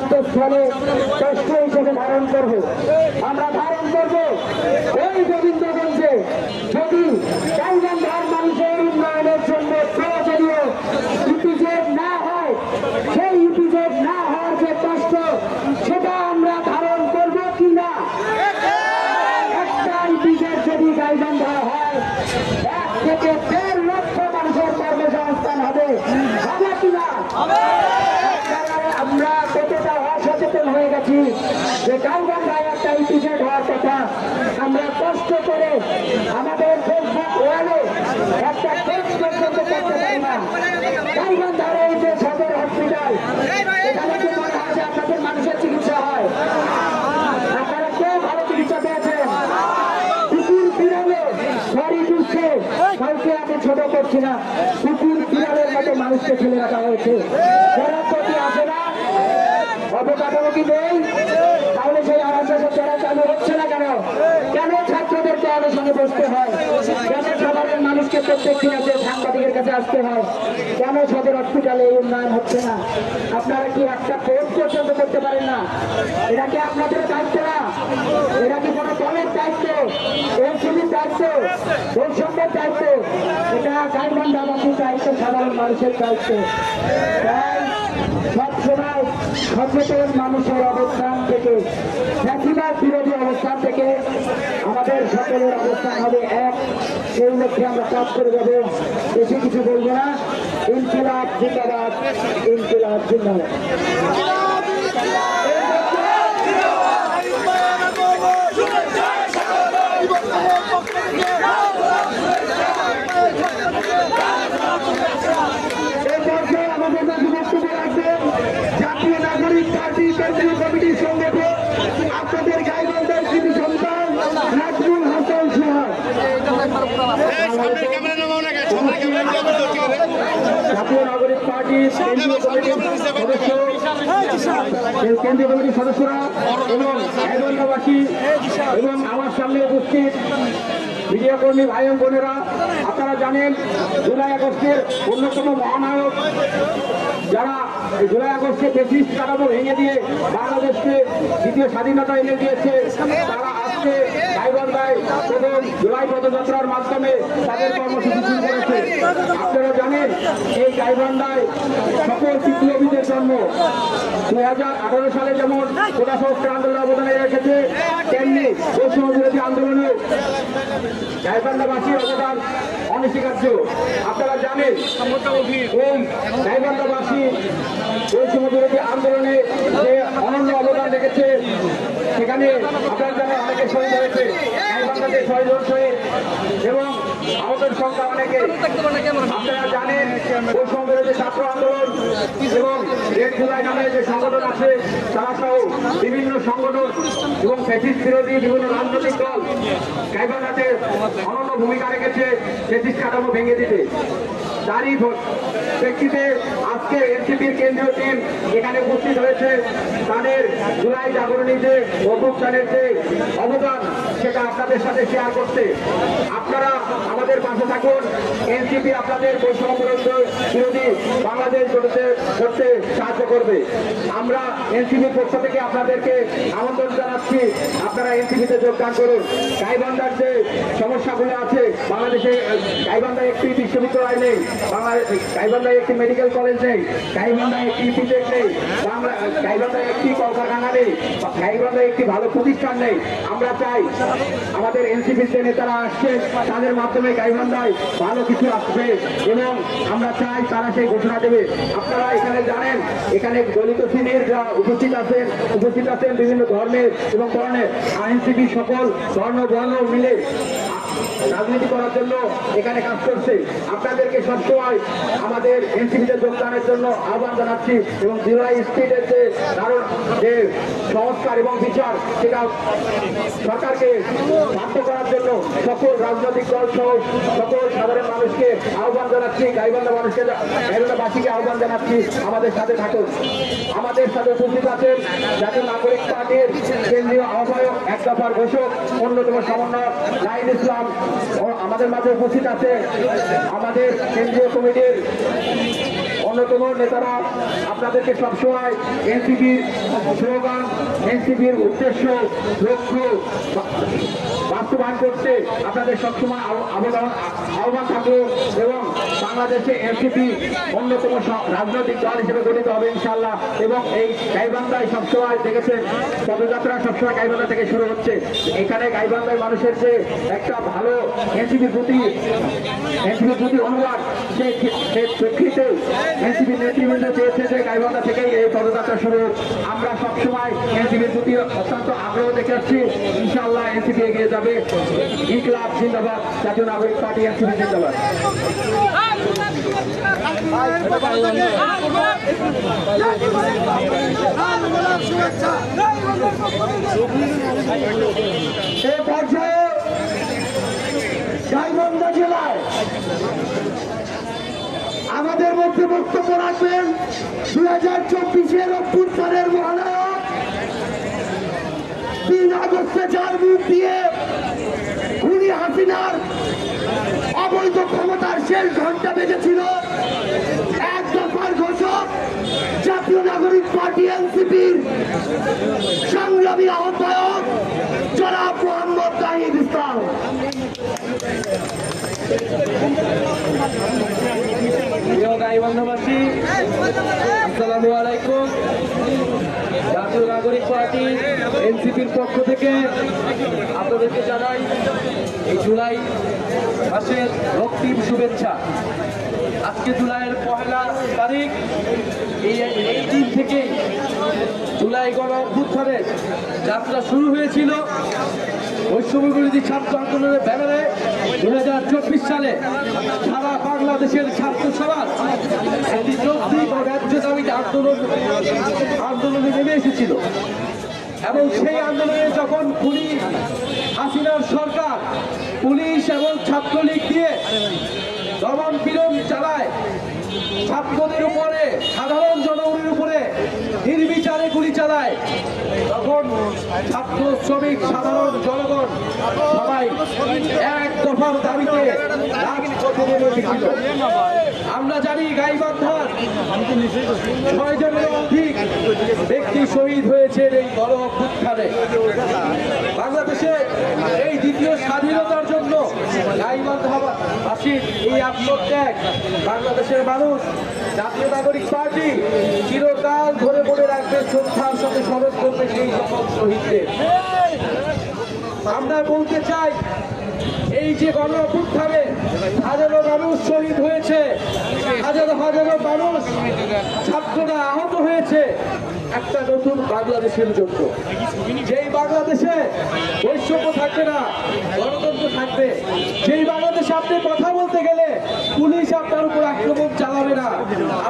অন্তঃস্থলে কষ্ট হিসেবে ধারণ করব। আমরা ধারণ করব ওই গোবিন্দগঞ্জে যদি গাইবান্ধার মানুষের উন্নয়নের জন্য প্রয়োজনীয় ইপিজেড না হয় সেই ইপিজেড না হওয়ার যে কষ্ট সেটা আমরা ধারণ করব কিনা? একটা ইপিজেড যদি গাইবান্ধা হয় এক থেকে দেড় লক্ষ মানুষের কর্মসংস্থান হবে। হবে আপনারা- আমরা গেছি যে গাইবান্ধায় একটা ইপিজেড হওয়ার কথা, আমরা কষ্ট করে আমাদের ফেসবুক ওয়ালে একটা টেক্সট পর্যন্ত হসপিটাল এখানে মানুষের চিকিৎসা হয়। আপনারা কেউ ভালো চিকিৎসা পেয়েছেন? কুকুর বিড়ালে সরি দুঃখে ছোট করছি না। কুকুর বিড়ালের মতো মানুষকে ফেলে রাখা হয়েছে। যারা অবকাঠামো কি নেই, তাহলে সেই আড়াইশো যারা চালু হচ্ছে না কেন? কেন ছাত্রদেরকে আলোচনা বসতে হয়? কেন সাধারণ মানুষকে প্রত্যেক দিন আছে সাংবাদিকের কাছে আসতে হয়? কেন সদর হসপিটালে এই উন্নয়ন হচ্ছে না? আপনারা কি একটা পোস্ট পর্যন্ত করতে পারেন না? এটা কি আপনাদের দায়িত্ব না? এটা কি কোনো দলের দায়িত্ব? এনসিবির দায়িত্ব? বৈষম্যের দায়িত্ব? এটা গাইবান্ধাবাসীর দায়িত্ব সাধারণ মানুষের দায়িত্ব। সবসময় সচেতন মানুষের অবস্থান থেকে ফ্যাসিবাদ বিরোধী অবস্থান থেকে আমাদের সকলের অবস্থান হবে এক। সেই লক্ষ্যে আমরা কাজ করে যাব। বেশি কিছু বলব না। ইনকিলাব, জিন্দাবাদ। ইনকিলাব, জিন্দাবাদ এই পর্যায়ে আমাদের কাছে বক্তব্য রাখবেন জাতীয় কেন্দ্রীয় কমিটির সংগঠক আপনাদের গাইবান্ধার কৃতি সন্তান নাজমুল হাসান সোহাগ সামনের ক্যামেরা নামাও না সামনের ক্যামেরা নামাও তো ঠিক আছে জাতীয় কেন্দ্রীয় কমিটির সদস্যরা এবং গাইবান্ধাবাসী এবং আমার সামনে উপস্থিত মিডিয়া কর্মী ভাই বোনেরা জানেন, জুলাই আগস্টের অন্যতম মহানায়ক। যারা জুলাই আগস্টে ব্রিটিশ কাঠামো ভেঙে দিয়ে বাংলাদেশকে দ্বিতীয় স্বাধীনতা এনে দিয়েছে, তারা আজকে গাইবান্ধায় প্রথম জুলাই পদযাত্রার মাধ্যমে তাদের কর্মসূচি শুরু করেছে। আপনারা জানেন, এই গাইবান্ধায় সকল বিপ্লবীদের জন্ম। দুই হাজার আঠারো সালে যেমন কোটা সংস্কার আন্দোলন অবদানে রেখেছে তেমনি বৈষম্য বিরোধী আন্দোলনে গাইবান্ধাবাসীর অবদান অনস্বীকার্য। আপনারা জানেন গাইবান্ধাবাসী বৈষম্য বিরোধী আন্দোলনে যে অনন্য অবদান রেখেছে, সেখানে আপনারা জানেন অনেকে শহীদ হয়েছে। শহীদ এবং আহতের সংখ্যা অনেকে। আপনারা জানেন বৈষম্য বিরোধী ছাত্র আন্দোলন এবং রেড জুলাই নামে যে সংগঠন আছে, তারা সহ বিভিন্ন সংগঠন এবং ফ্যাসিস্ট বিরোধী বিভিন্ন রাজনৈতিক দল গাইবান্ধাতে অনন্য ভূমিকা রেখেছে ফ্যাসিস্ট কাঠামো ভেঙে দিতে। তারই প্রেক্ষিতে আজকে এনসিপির কেন্দ্রীয় টিম এখানে উপস্থিত হয়েছে। তাদের জুলাই জাগরণী যে অভ্যুত্থানের যে অবদান সেটা আপনাদের সাথে শেয়ার করতে। পাশে থাকুন। এনসিপি আপনাদের বৈষম্য বিরোধী- বাংলাদেশ করতে করতে সাহায্য করবে। আমরা এনসিপির পক্ষ থেকে আপনাদেরকে আমন্ত্রণ জানাচ্ছি। আপনারা এনসিপিতে যোগদান করুন। গাইবান্ধার যে সমস্যাগুলো আছে, বাংলাদেশে গাইবান্ধায় একটি বিশ্ববিদ্যালয় নেই গাইবান্ধায় একটি মেডিকেল কলেজ নেই, গাইবান্ধায় একটি ইপিজেড নেই, বাংলা গাইবান্ধায় একটি কলকারখানা নেই গাইবান্ধায় একটি ভালো প্রতিষ্ঠান নেই। আমরা চাই আমাদের এনসিপির যে নেতারা আসছে তাদের মাধ্যমে গাইবান্ধায় ভালো কিছু আসবে এবং আমরা চাই তারা সেই ঘোষণা দেবে। আপনারা এখানে জানেন, এখানে দলিত শ্রেণির যা উপস্থিত আছেন উপস্থিত আছেন বিভিন্ন ধর্মের এবং ধরনের আইনজীবী সকল ধর্ম, বর্ণ মিলে রাজনীতি করার জন্য এখানে কাজ করছে। আপনাদেরকে সবসময় আমাদের এনসিপিতে যোগদানের জন্য আহ্বান জানাচ্ছি এবং জুলাই স্ট্রিটের যে দারুণ যে সংস্কার এবং বিচার, সেটা সরকারকে বাধ্য করার জন্য সকল রাজনৈতিক দল সহ সকল সাধারণ মানুষকে আহ্বান জানাচ্ছি, গাইবান্ধা মানুষকে, গাইবান্ধাবাসীকে আহ্বান জানাচ্ছি। আমাদের সাথে থাকুন। আমাদের সাথে উপস্থিত আছেন জাতীয় নাগরিক পার্টির কেন্দ্রীয় আহ্বায়ক এক দফার ঘোষক, অন্যতম সমন্বয়ক লাইন ইসলাম। আমাদের মাঝে উপস্থিত আছে আমাদের কেন্দ্রীয় কমিটির অন্যতম নেতারা। আপনাদেরকে সবসময় এনসিপির স্লোগান, এনসিপির উদ্দেশ্য, লক্ষ্য বাস্তবায়ন করতে আপনাদের সবসময় আবেদন, আহ্বান থাকবে এবং বাংলাদেশে এনসিপি অন্যতম রাজনৈতিক দল হিসেবে গঠিত হবে ইনশাল্লাহ এবং এই গাইবান্ধায় সবসময় দেখেছেন, পদযাত্রা সবসময় গাইবান্ধা থেকে শুরু হচ্ছে। এখানে গাইবান্ধায় মানুষের যে একটা ভালো এনসিপির প্রতি এনসিপির প্রতি অনুরাগ সেই প্রেক্ষিতে এনসিপির নেতৃবৃন্দ চেয়েছে যে গাইবান্ধা থেকেই এই পদযাত্রা শুরু আমরা সবসময় এনসিপির প্রতি অত্যন্ত আগ্রহ দেখে আসছি। ইনশাআল্লাহ এনসিপি এগিয়ে যাবে। ইনকলাব জিন্দাবাদ, জাতীয় নাগরিক পার্টি এনসিপি জিন্দাবাদ। এ পর্যায়ে জেলায় আমাদের মধ্যে বক্তব্য রাখবেন দুই হাজার চব্বিশের অভ্যুত্থানের মহানায়ক তিন আগস্টে যার মুখ দিয়ে হাসিনার অবৈধ ক্ষমতার শেষ ঘণ্টা বেজেছিল। এক দফার ঘোষক, জাতীয় নাগরিক পার্টি এনসিপির সংগ্রামী আহ্বায়ক জনাব মোহাম্মদ তাহিদ ইসলাম। জাতীয় নাগরিক পার্টি এনসিপির পক্ষ থেকে আপনাদেরকে জানাই এই জুলাই মাসের রক্তিম শুভেচ্ছা। আজকে জুলাইয়ের পহেলা তারিখ। এই এই দিন থেকে জুলাই গণ অভ্যুত্থানের যাত্রা শুরু হয়েছিল। বৈষম্য বিরোধী ছাত্র আন্দোলনের ব্যানারে দু হাজার চব্বিশ সালে সারা বাংলাদেশের ছাত্র সমাজ একটি যৌক্তিক ও ন্যায্য দাবিতে আন্দোলন আন্দোলনে নেমে এসেছিল। এবং সেই আন্দোলনে যখন পুলিশ হাসিনার সরকার পুলিশ এবং ছাত্রলীগ দিয়ে দমন পীড়ন চালায়। ছাত্রদের উপরে, সাধারণ জনগণের উপরে নির্বিচারে গুলি চালায়। তখন ছাত্র, শ্রমিক, সাধারণ জনগণ এক দফার আমরা জানি গাইবান্ধার ছয় জনের অধিক ব্যক্তি শহীদ হয়েছে এই গণ অভ্যুত্থানে। বাংলাদেশে এই দ্বিতীয় স্বাধীনতার জন্য গাইবান্ধাবাসীর এই আত্মত্যাগ। বাংলাদেশের মানুষ, জাতীয় নাগরিক পার্টি চিরকাল ধরে মনে রাখবে শ্রদ্ধার সাথে স্মরণ করবে সেই সকল শহীদদের। আমরা বলতে চাই, এই যে গণ অভ্যুত্থানে হাজারো মানুষ শহীদ হয়েছে, হাজারো হাজারো মানুষ ছাত্ররা আহত হয়েছে, একটা নতুন বাংলাদেশের জন্য। যেই বাংলাদেশে বৈষম্য থাকবে না, গণতন্ত্র থাকবে। যেই বাংলাদেশে আপনি কথা বলতে গেলে পুলিশ আপনার উপর আক্রমণ চালাবে না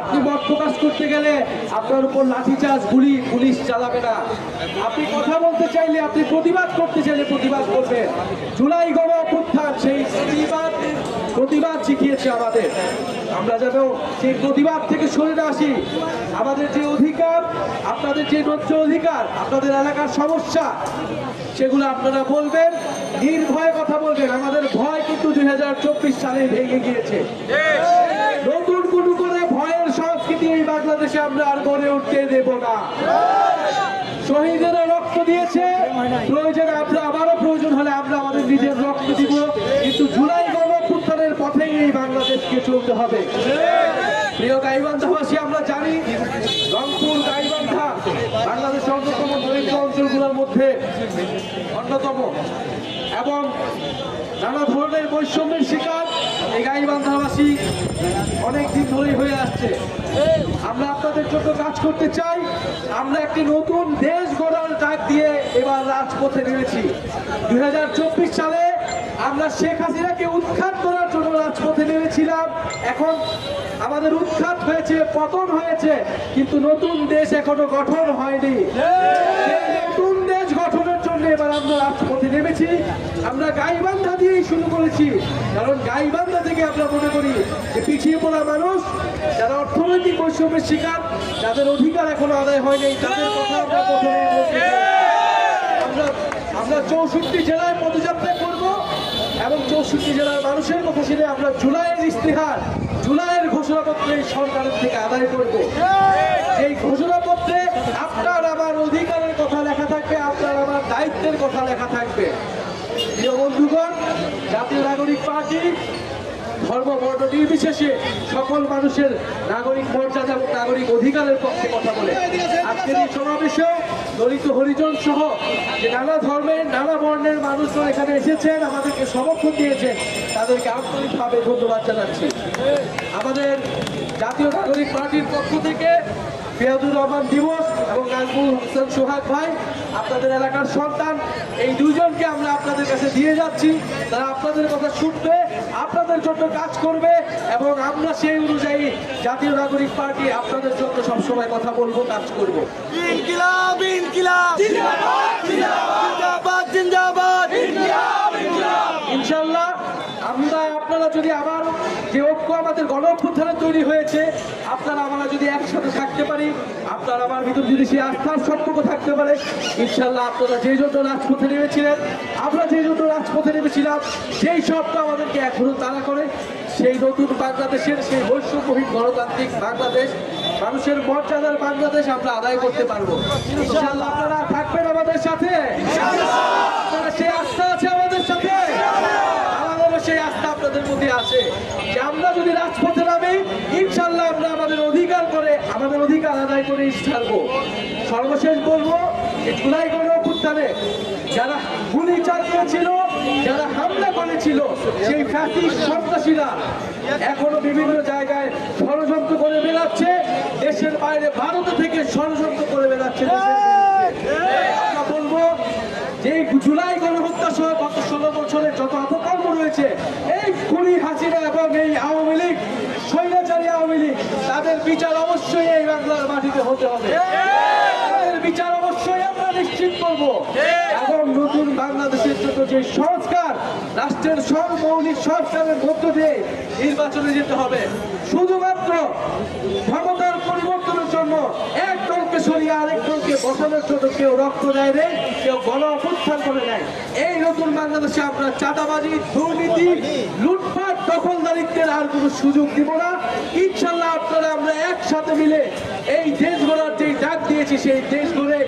আপনি মত প্রকাশ করতে গেলে আপনার উপর লাঠিচার্জ, গুলি, পুলিশ চালাবে না। আপনি কথা বলতে চাইলে আপনি প্রতিবাদ করতে চাইলে প্রতিবাদ করবেন। জুলাই গণ অভ্যুত্থান, সেই প্রতিবাদ প্রতিবাদ শিখিয়েছে আমাদের। আমরা যেন সেই প্রতিবাদ থেকে সরে না আসি। আমাদের যে অধিকার, আপনাদের যে ন্যায্য অধিকার, আপনাদের এলাকার সমস্যা, সেগুলো আপনারা বলবেন, নির্ভয়ে কথা বলবেন। আমাদের ভয় কিন্তু দুই হাজার চব্বিশ সালে ভেঙে গিয়েছে নতুন কোন করে ভয়ের সংস্কৃতি এই বাংলাদেশে আমরা আর গড়ে উঠতে দেব না। শহীদেরা রক্ত দিয়েছে। প্রয়োজনে, আমরা আবারও প্রয়োজন হলে আমরা আমাদের নিজের রক্ত দিব। কিন্তু জুলাই গণপুত্থানের পথেই এই বাংলাদেশকে চলতে হবে। প্রিয় গাইবান্ধাবাসী, আমরা জানি রংপুর গাইবান্ধা বাংলাদেশের অন্যতম দরিদ্র অঞ্চলগুলোর মধ্যে অন্যতম। এবং নানা ধরনের বৈষম্যের শিকার এই গাইবান্ধাবাসী অনেক দিন ধরেই হয়ে আসছে। আমরা আপনাদের জন্য কাজ করতে চাই। আমরা একটি নতুন দেশ গড়ার ডাক দিয়ে এবার রাজপথে নেমেছি। দুই হাজার চব্বিশ সালে আমরা শেখ হাসিনাকে উৎখাত করার জন্য রাজপথে নেমেছিলাম। এখন আমাদের উৎখাত হয়েছে পতন হয়েছে কিন্তু নতুন দেশ এখনও গঠন হয়নি। এবার আমরা রাজপথে নেমেছি। আমরা গাইবান্ধা দিয়েই শুরু করেছি। কারণ গাইবান্ধা থেকে আমরা মনে করি যে পিছিয়ে পড়া মানুষ, যারা অর্থনৈতিক বৈষম্যের শিকার যাদের অধিকার এখনও আদায় হয়নি। তাদের কথা আমরা প্রথমে আমরা আমরা চৌষট্টি জেলায় পদযাত্রা করব এবং চৌষট্টি জেলার মানুষের কথা শুনে আমরা জুলাইয়ের ইস্তেহার, জুলাইয়ের ঘোষণাপত্রে সরকারের থেকে আদায় করব। এই ঘোষণাপত্রে আপনার আমার অধিকারের থাকবে, আপনার আমার দায়িত্বের কথা লেখা থাকবে। প্রিয় বন্ধুগণ, জাতীয় নাগরিক পার্টি ধর্ম বর্ণ নির্বিশেষে সকল মানুষের নাগরিক মর্যাদা এবং নাগরিক অধিকারের পক্ষে কথা বলে। আজকের এই সমাবেশেও দলিত হরিজন সহ যে নানা ধর্মের, নানা বর্ণের মানুষজন এখানে এসেছেন, আমাদেরকে সমর্থন দিয়েছেন, তাদেরকে আন্তরিকভাবে ধন্যবাদ জানাচ্ছি। আমাদের জাতীয় নাগরিক পার্টির পক্ষ থেকে ফিয়াদুর রহমান দিবস এবং নাজমুল হোসেন সোহাগ ভাই, আপনাদের এলাকার সন্তান, এই দুইজনকে আমরা আপনাদের কাছে দিয়ে যাচ্ছি। তারা আপনাদের কথা শুনবে, আপনাদের জন্য কাজ করবে এবং আমরা সেই অনুযায়ী জাতীয় নাগরিক পার্টি আপনাদের জন্য সবসময় কথা বলব, কাজ করব। ইনকিলাব ইনকিলাব। জিন্দাবাদ জিন্দাবাদ। ইনশাল্লাহ আপনারা যদি আবার যে ঐক্য আমাদের গণ অভ্যুত্থানে তৈরি হয়েছে, আপনারা আমরা যদি একসাথে থাকতে পারি, আপনারা আমার ভিতর যদি সেই আস্থার সম্পর্ক থাকতে পারে ইনশাল্লাহ আপনারা যে জন্য রাজপথে নেমেছিলেন, আমরা যে জন্য রাজপথে নেমেছিলাম সেই সবটা আমাদেরকে এখনও তারা করে, সেই নতুন বাংলাদেশের সেই বৈষম্যহীন গণতান্ত্রিক বাংলাদেশ, মানুষের মর্যাদার বাংলাদেশ আমরা আদায় করতে পারব। ইনশাল্লাহ আপনারা থাকবেন আমাদের সাথে আপনারা সেই আস্থা আছে আমাদের সাথে আমাদেরও সেই আস্থা আপনাদের মধ্যে আছে যে আমরা যদি রাজপথে নামি ইনশাল্লাহ আমরা আমাদের অধিকার করে আমাদের অধিকার আদায় করে ছাড়বো সর্বশেষ বলব, জুলাই গণ অভ্যুত্থানে যারা গুলি চালিয়েছিল, যারা হামলা করেছিল, সেই ফ্যাসি সন্ত্রাসীরা এখনও বিভিন্ন জায়গায় ষড়যন্ত্র করে বেড়াচ্ছে। দেশের বাইরে, ভারত থেকে ষড়যন্ত্র করে বেড়াচ্ছে দেশের বিরুদ্ধে। আমরা বলব যে এই জুলাই গণহত্যা সহ গত ষোলো বছরের যত অপকর্ম রয়েছে এই খুনি হাসিনা এবং এই আওয়ামী লীগ স্বৈরাচারী আওয়ামী লীগ তাদের বিচার অবশ্যই এই বাংলার মাটিতে হতে হবে তাদের বিচার অবশ্যই আমরা নিশ্চিত করব এবং নতুন বাংলাদেশের জন্য যে সংস্কার, রাষ্ট্রের সর্বমৌলিক সংস্কারের মধ্য দিয়ে নির্বাচনে যেতে হবে। শুধুমাত্র ক্ষমতার পরিবর্তনের জন্য এক দলকে সরিয়ে আরেক দলকে বসানোর জন্য কেউ রক্ত দেয় নেই, কেউ গণ অভ্যুত্থান করে নেয় এই নতুন বাংলাদেশে আমরা চাঁদাবাজি, দুর্নীতি, লুটপাট, দখলদারিত্বের আর কোনো সুযোগ দিব না। ইনশাল্লাহ আপনারা আমরা একসাথে মিলে এই দেশ গড়ার যে দিয়েছি সেই দেশ ঘুরে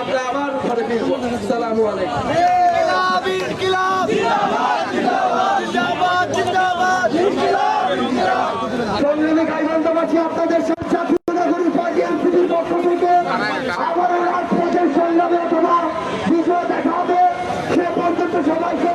আমরা আবার ঘরে ফিরবো। আসসালামু আলাইকুম।